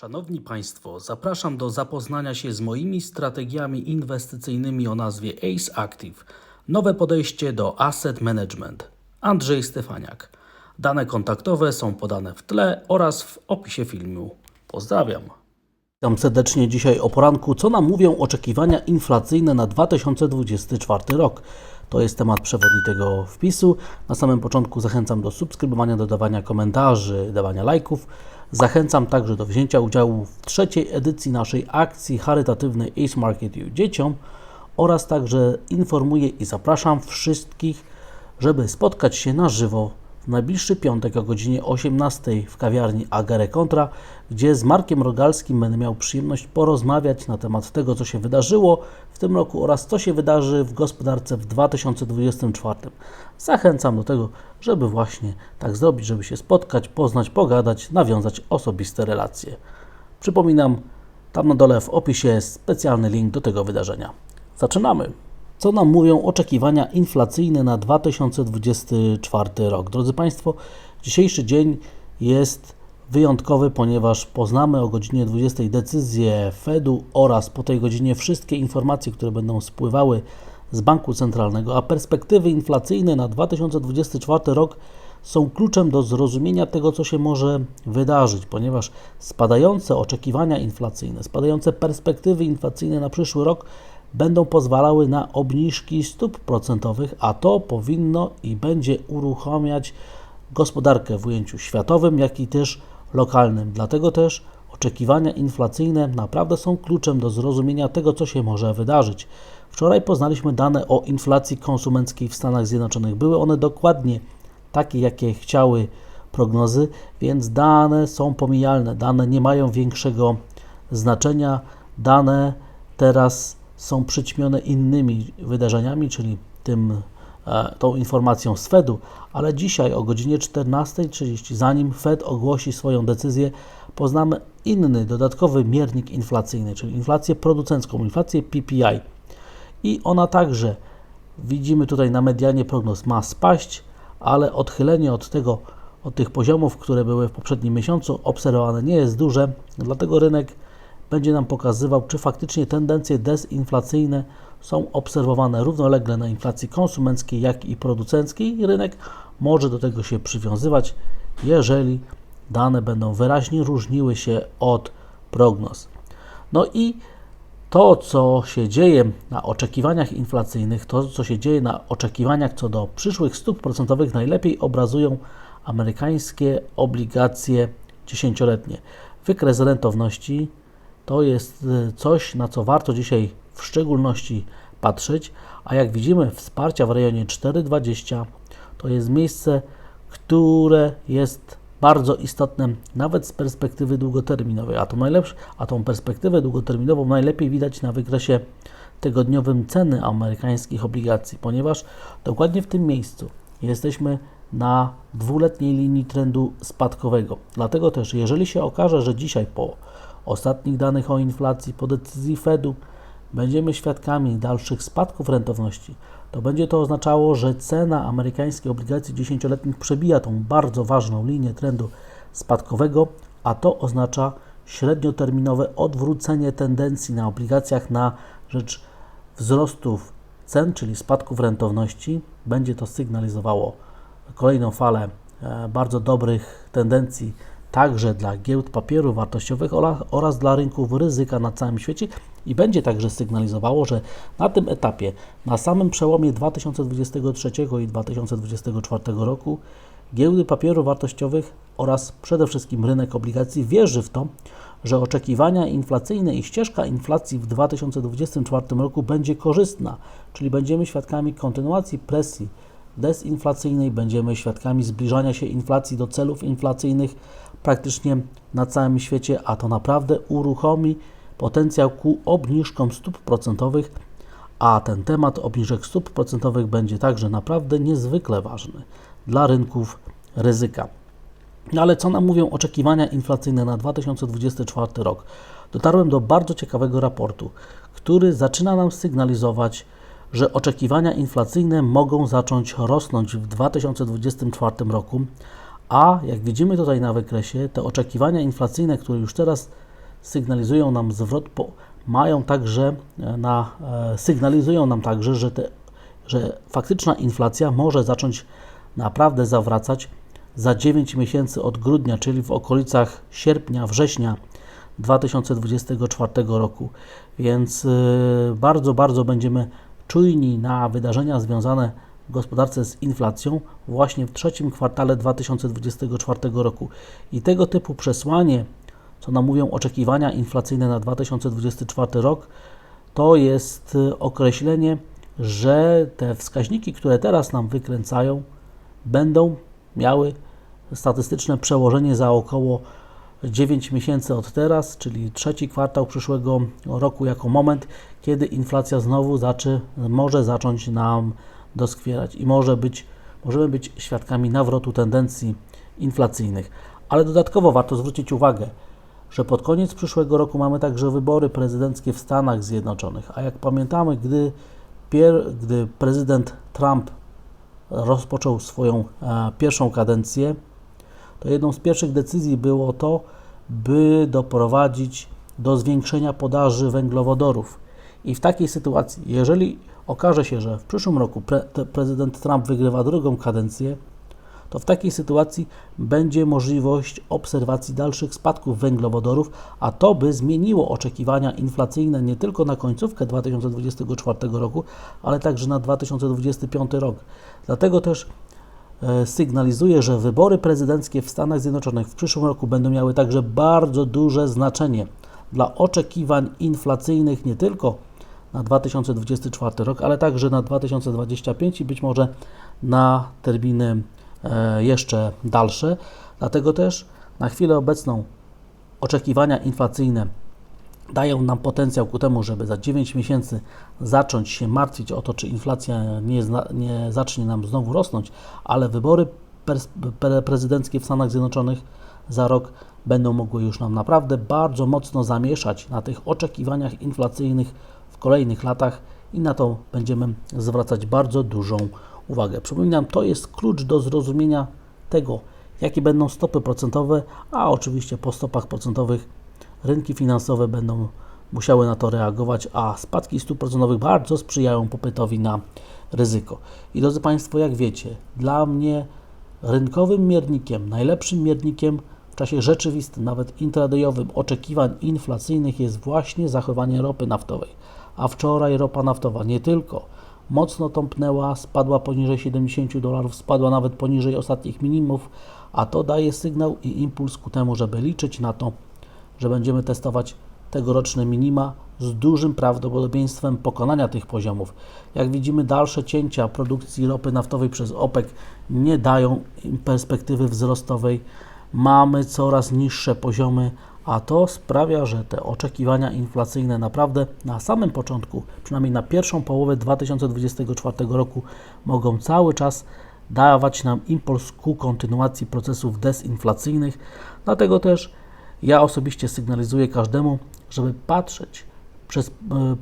Szanowni Państwo, zapraszam do zapoznania się z moimi strategiami inwestycyjnymi o nazwie ACE Active. Nowe podejście do asset management. Andrzej Stefaniak. Dane kontaktowe są podane w tle oraz w opisie filmu. Pozdrawiam. Witam serdecznie dzisiaj o poranku. Co nam mówią oczekiwania inflacyjne na 2024 rok? To jest temat przewodni tego wpisu. Na samym początku zachęcam do subskrybowania, dodawania komentarzy, dawania lajków. Zachęcam także do wzięcia udziału w trzeciej edycji naszej akcji charytatywnej Ace Market You dzieciom oraz także informuję i zapraszam wszystkich, żeby spotkać się na żywo w najbliższy piątek o godzinie 18 w kawiarni Agare Contra, gdzie z Markiem Rogalskim będę miał przyjemność porozmawiać na temat tego, co się wydarzyło w tym roku oraz co się wydarzy w gospodarce w 2024. Zachęcam do tego, żeby właśnie tak zrobić, żeby się spotkać, poznać, pogadać, nawiązać osobiste relacje. Przypominam, tam na dole w opisie jest specjalny link do tego wydarzenia. Zaczynamy! Co nam mówią oczekiwania inflacyjne na 2024 rok? Drodzy Państwo, dzisiejszy dzień jest wyjątkowy, ponieważ poznamy o godzinie 20 decyzję Fedu oraz po tej godzinie wszystkie informacje, które będą spływały z Banku Centralnego, a perspektywy inflacyjne na 2024 rok są kluczem do zrozumienia tego, co się może wydarzyć, ponieważ spadające oczekiwania inflacyjne, spadające perspektywy inflacyjne na przyszły rok będą pozwalały na obniżki stóp procentowych, a to powinno i będzie uruchamiać gospodarkę w ujęciu światowym, jak i też lokalnym. Dlatego też oczekiwania inflacyjne naprawdę są kluczem do zrozumienia tego, co się może wydarzyć. Wczoraj poznaliśmy dane o inflacji konsumenckiej w Stanach Zjednoczonych. Były one dokładnie takie, jakie chciały prognozy, więc dane są pomijalne, dane nie mają większego znaczenia. Dane teraz są przyćmione innymi wydarzeniami, czyli tym, e, tą informacją z Fedu, ale dzisiaj o godzinie 14.30, zanim Fed ogłosi swoją decyzję, poznamy inny, dodatkowy miernik inflacyjny, czyli inflację producencką, inflację PPI. I ona także, widzimy tutaj na medianie prognoz, ma spaść, ale odchylenie od tego, od tych poziomów, które były w poprzednim miesiącu obserwowane nie jest duże, dlatego rynek będzie nam pokazywał, czy faktycznie tendencje dezinflacyjne są obserwowane równolegle na inflacji konsumenckiej, jak i producenckiej. Rynek może do tego się przywiązywać, jeżeli dane będą wyraźnie różniły się od prognoz. No i to, co się dzieje na oczekiwaniach inflacyjnych, to, co się dzieje na oczekiwaniach co do przyszłych stóp procentowych, najlepiej obrazują amerykańskie obligacje dziesięcioletnie. Wykres rentowności to jest y, coś, na co warto dzisiaj w szczególności patrzeć, a jak widzimy, wsparcia w rejonie 4,20 to jest miejsce, które jest bardzo istotne nawet z perspektywy długoterminowej, a, to najlepsze, a tą perspektywę długoterminową najlepiej widać na wykresie tygodniowym ceny amerykańskich obligacji, ponieważ dokładnie w tym miejscu jesteśmy na dwuletniej linii trendu spadkowego. Dlatego też, jeżeli się okaże, że dzisiaj po ostatnich danych o inflacji, po decyzji Fedu będziemy świadkami dalszych spadków rentowności, to będzie to oznaczało, że cena amerykańskiej obligacji dziesięcioletnich przebija tą bardzo ważną linię trendu spadkowego, a to oznacza średnioterminowe odwrócenie tendencji na obligacjach na rzecz wzrostów cen, czyli spadków rentowności. Będzie to sygnalizowało kolejną falę e, bardzo dobrych tendencji także dla giełd papierów wartościowych oraz dla rynków ryzyka na całym świecie i będzie także sygnalizowało, że na tym etapie, na samym przełomie 2023 i 2024 roku, giełdy papierów wartościowych oraz przede wszystkim rynek obligacji wierzy w to, że oczekiwania inflacyjne i ścieżka inflacji w 2024 roku będzie korzystna, czyli będziemy świadkami kontynuacji presji dezinflacyjnej, będziemy świadkami zbliżania się inflacji do celów inflacyjnych praktycznie na całym świecie, a to naprawdę uruchomi potencjał ku obniżkom stóp procentowych, a ten temat obniżek stóp procentowych będzie także naprawdę niezwykle ważny dla rynków ryzyka. No ale co nam mówią oczekiwania inflacyjne na 2024 rok? Dotarłem do bardzo ciekawego raportu, który zaczyna nam sygnalizować, że oczekiwania inflacyjne mogą zacząć rosnąć w 2024 roku, a jak widzimy tutaj na wykresie, te oczekiwania inflacyjne, które już teraz sygnalizują nam zwrot, po, mają także e, na, e, sygnalizują nam także, że, te, że faktyczna inflacja może zacząć naprawdę zawracać za 9 miesięcy od grudnia, czyli w okolicach sierpnia, września 2024 roku. Więc y, bardzo, bardzo będziemy czujni na wydarzenia związane w gospodarce z inflacją właśnie w trzecim kwartale 2024 roku. I tego typu przesłanie, co nam mówią oczekiwania inflacyjne na 2024 rok, to jest y, określenie, że te wskaźniki, które teraz nam wykręcają, będą miały statystyczne przełożenie za około 9 miesięcy od teraz, czyli trzeci kwartał przyszłego roku, jako moment, kiedy inflacja znowu zaczy, może zacząć nam doskwierać i może być, możemy być świadkami nawrotu tendencji inflacyjnych. Ale dodatkowo warto zwrócić uwagę, że pod koniec przyszłego roku mamy także wybory prezydenckie w Stanach Zjednoczonych. A jak pamiętamy, gdy, pier, gdy prezydent Trump rozpoczął swoją e, pierwszą kadencję, to jedną z pierwszych decyzji było to, by doprowadzić do zwiększenia podaży węglowodorów. I w takiej sytuacji, jeżeli okaże się, że w przyszłym roku pre, prezydent Trump wygrywa drugą kadencję, to w takiej sytuacji będzie możliwość obserwacji dalszych spadków węglowodorów, a to by zmieniło oczekiwania inflacyjne nie tylko na końcówkę 2024 roku, ale także na 2025 rok. Dlatego też E, sygnalizuje, że wybory prezydenckie w Stanach Zjednoczonych w przyszłym roku będą miały także bardzo duże znaczenie dla oczekiwań inflacyjnych nie tylko na 2024 rok, ale także na 2025 i być może na terminy e, jeszcze dalsze. Dlatego też na chwilę obecną oczekiwania inflacyjne dają nam potencjał ku temu, żeby za 9 miesięcy zacząć się martwić o to, czy inflacja nie, nie zacznie nam znowu rosnąć, ale wybory prezydenckie w Stanach Zjednoczonych za rok będą mogły już nam naprawdę bardzo mocno zamieszać na tych oczekiwaniach inflacyjnych w kolejnych latach i na to będziemy zwracać bardzo dużą uwagę. Przypominam, to jest klucz do zrozumienia tego, jakie będą stopy procentowe, a oczywiście po stopach procentowych rynki finansowe będą musiały na to reagować, a spadki stóp procentowych bardzo sprzyjają popytowi na ryzyko. I drodzy Państwo, jak wiecie, dla mnie rynkowym miernikiem, najlepszym miernikiem w czasie rzeczywistym, nawet intradayowym oczekiwań inflacyjnych jest właśnie zachowanie ropy naftowej. A wczoraj ropa naftowa nie tylko mocno tąpnęła, spadła poniżej 70 dolarów, spadła nawet poniżej ostatnich minimów, a to daje sygnał i impuls ku temu, żeby liczyć na to, że będziemy testować tegoroczne minima z dużym prawdopodobieństwem pokonania tych poziomów. Jak widzimy, dalsze cięcia produkcji ropy naftowej przez OPEC nie dają perspektywy wzrostowej. Mamy coraz niższe poziomy, a to sprawia, że te oczekiwania inflacyjne naprawdę na samym początku, przynajmniej na pierwszą połowę 2024 roku, mogą cały czas dawać nam impuls ku kontynuacji procesów desinflacyjnych. Dlatego też ja osobiście sygnalizuję każdemu, żeby patrzeć przez e,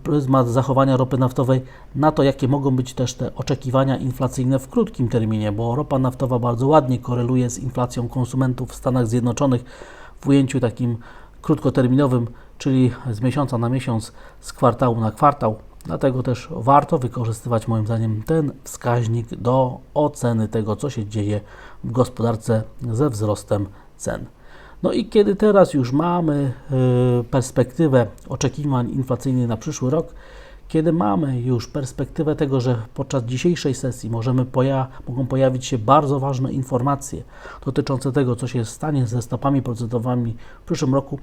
pryzmat zachowania ropy naftowej na to, jakie mogą być też te oczekiwania inflacyjne w krótkim terminie, bo ropa naftowa bardzo ładnie koreluje z inflacją konsumentów w Stanach Zjednoczonych w ujęciu takim krótkoterminowym, czyli z miesiąca na miesiąc, z kwartału na kwartał. Dlatego też warto wykorzystywać moim zdaniem ten wskaźnik do oceny tego, co się dzieje w gospodarce ze wzrostem cen. No i kiedy teraz już mamy y, perspektywę oczekiwań inflacyjnych na przyszły rok, kiedy mamy już perspektywę tego, że podczas dzisiejszej sesji możemy poja mogą pojawić się bardzo ważne informacje dotyczące tego, co się stanie ze stopami procentowymi w przyszłym roku,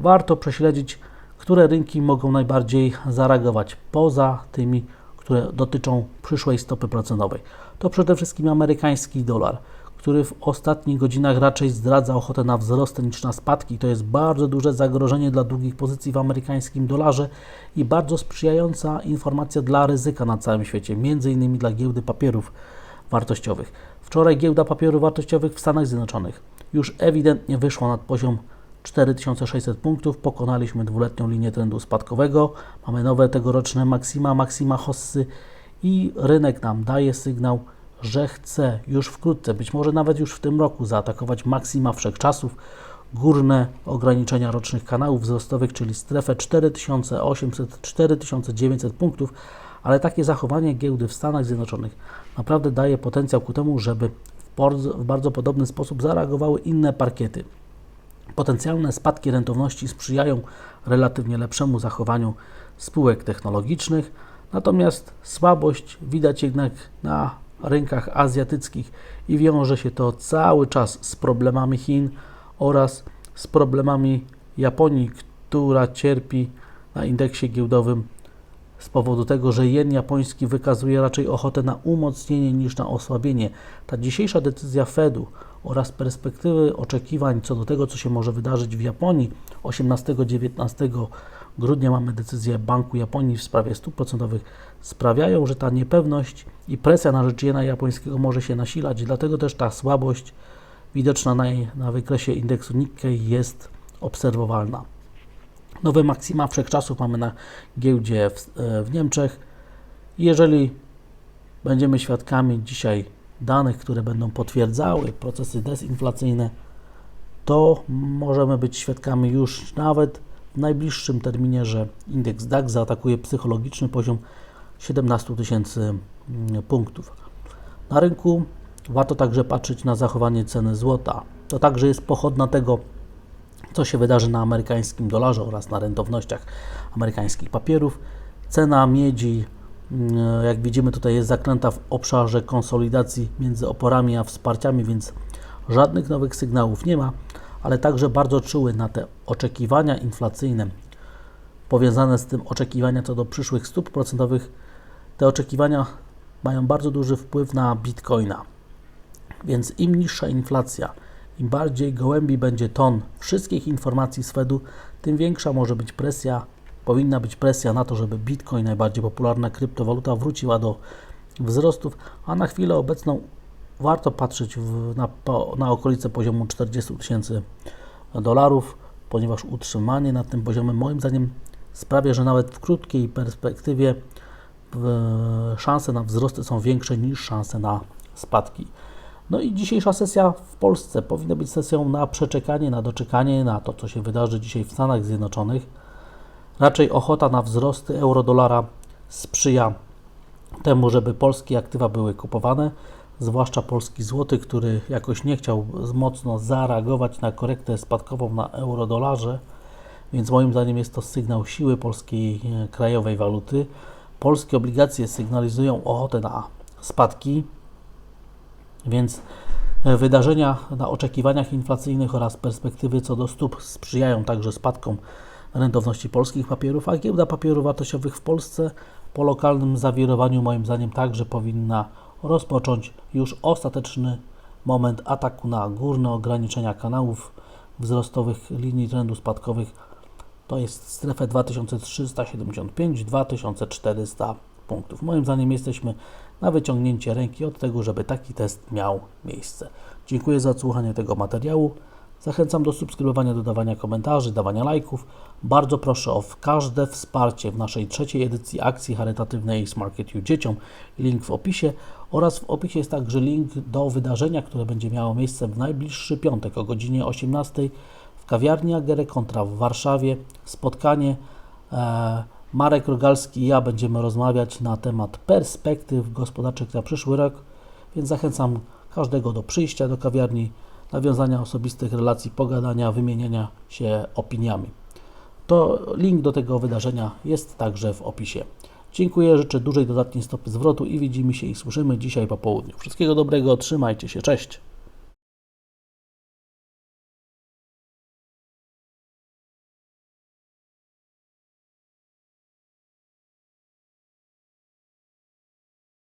warto prześledzić, które rynki mogą najbardziej zareagować poza tymi, które dotyczą przyszłej stopy procentowej. To przede wszystkim amerykański dolar który w ostatnich godzinach raczej zdradza ochotę na wzrost niż na spadki. To jest bardzo duże zagrożenie dla długich pozycji w amerykańskim dolarze i bardzo sprzyjająca informacja dla ryzyka na całym świecie, innymi dla giełdy papierów wartościowych. Wczoraj giełda papierów wartościowych w Stanach Zjednoczonych już ewidentnie wyszła nad poziom 4600 punktów, pokonaliśmy dwuletnią linię trendu spadkowego, mamy nowe tegoroczne maksima, maksima hossy i rynek nam daje sygnał, że chce już wkrótce, być może nawet już w tym roku, zaatakować maksima wszechczasów, górne ograniczenia rocznych kanałów wzrostowych, czyli strefę 4800-4900 punktów, ale takie zachowanie giełdy w Stanach Zjednoczonych naprawdę daje potencjał ku temu, żeby w bardzo, podobny sposób zareagowały inne parkiety. Potencjalne spadki rentowności sprzyjają relatywnie lepszemu zachowaniu spółek technologicznych, natomiast słabość widać jednak na rynkach azjatyckich i wiąże się to cały czas z problemami Chin oraz z problemami Japonii, która cierpi na indeksie giełdowym z powodu tego, że jen japoński wykazuje raczej ochotę na umocnienie niż na osłabienie. Ta dzisiejsza decyzja Fedu oraz perspektywy oczekiwań co do tego, co się może wydarzyć w Japonii 18-19 grudnia mamy decyzję Banku Japonii w sprawie stóp procentowych sprawiają, że ta niepewność i presja na rzecz jena japońskiego może się nasilać, dlatego też ta słabość widoczna na, na wykresie indeksu Nikkei jest obserwowalna. Nowe maksima wszechczasów mamy na giełdzie w, w Niemczech. Jeżeli będziemy świadkami dzisiaj danych, które będą potwierdzały procesy dezinflacyjne, to możemy być świadkami już nawet w najbliższym terminie, że indeks DAX zaatakuje psychologiczny poziom 17 tysięcy punktów. Na rynku warto także patrzeć na zachowanie ceny złota. To także jest pochodna tego, co się wydarzy na amerykańskim dolarze oraz na rentownościach amerykańskich papierów. Cena miedzi, mm, jak widzimy, tutaj jest zaklęta w obszarze konsolidacji między oporami a wsparciami, więc żadnych nowych sygnałów nie ma, ale także bardzo czuły na te oczekiwania inflacyjne powiązane z tym oczekiwania co do przyszłych stóp procentowych. Te oczekiwania mają bardzo duży wpływ na bitcoina. Więc im niższa inflacja, im bardziej gołębi będzie ton wszystkich informacji z Fedu, tym większa może być presja, powinna być presja na to, żeby Bitcoin, najbardziej popularna kryptowaluta, wróciła do wzrostów, a na chwilę obecną warto patrzeć w, na, na okolice poziomu 40 tysięcy dolarów, ponieważ utrzymanie na tym poziomie moim zdaniem sprawia, że nawet w krótkiej perspektywie szanse na wzrosty są większe niż szanse na spadki. No i dzisiejsza sesja w Polsce powinna być sesją na przeczekanie, na doczekanie na to, co się wydarzy dzisiaj w Stanach Zjednoczonych. Raczej ochota na wzrosty euro-dolara sprzyja temu, żeby polskie aktywa były kupowane, zwłaszcza polski złoty, który jakoś nie chciał mocno zareagować na korektę spadkową na euro-dolarze, więc moim zdaniem jest to sygnał siły polskiej e, krajowej waluty. Polskie obligacje sygnalizują ochotę na spadki, więc e, wydarzenia na oczekiwaniach inflacyjnych oraz perspektywy co do stóp sprzyjają także spadkom rentowności polskich papierów, a giełda papierów wartościowych w Polsce po lokalnym zawirowaniu moim zdaniem także powinna rozpocząć już ostateczny moment ataku na górne ograniczenia kanałów wzrostowych linii trendu spadkowych. To jest strefę 2375-2400 punktów. Moim zdaniem jesteśmy na wyciągnięcie ręki od tego, żeby taki test miał miejsce. Dziękuję za odsłuchanie tego materiału. Zachęcam do subskrybowania, dodawania komentarzy, dawania lajków. Bardzo proszę o każde wsparcie w naszej trzeciej edycji akcji charytatywnej Smart You Dzieciom. Link w opisie oraz w opisie jest także link do wydarzenia, które będzie miało miejsce w najbliższy piątek o godzinie 18 w kawiarni Agere Kontra w Warszawie. Spotkanie e, Marek Rogalski i ja będziemy rozmawiać na temat perspektyw gospodarczych na przyszły rok, więc zachęcam każdego do przyjścia do kawiarni, nawiązania osobistych relacji, pogadania, wymieniania się opiniami. To link do tego wydarzenia jest także w opisie. Dziękuję, życzę dużej dodatniej stopy zwrotu i widzimy się i słyszymy dzisiaj po południu. Wszystkiego dobrego, trzymajcie się, cześć!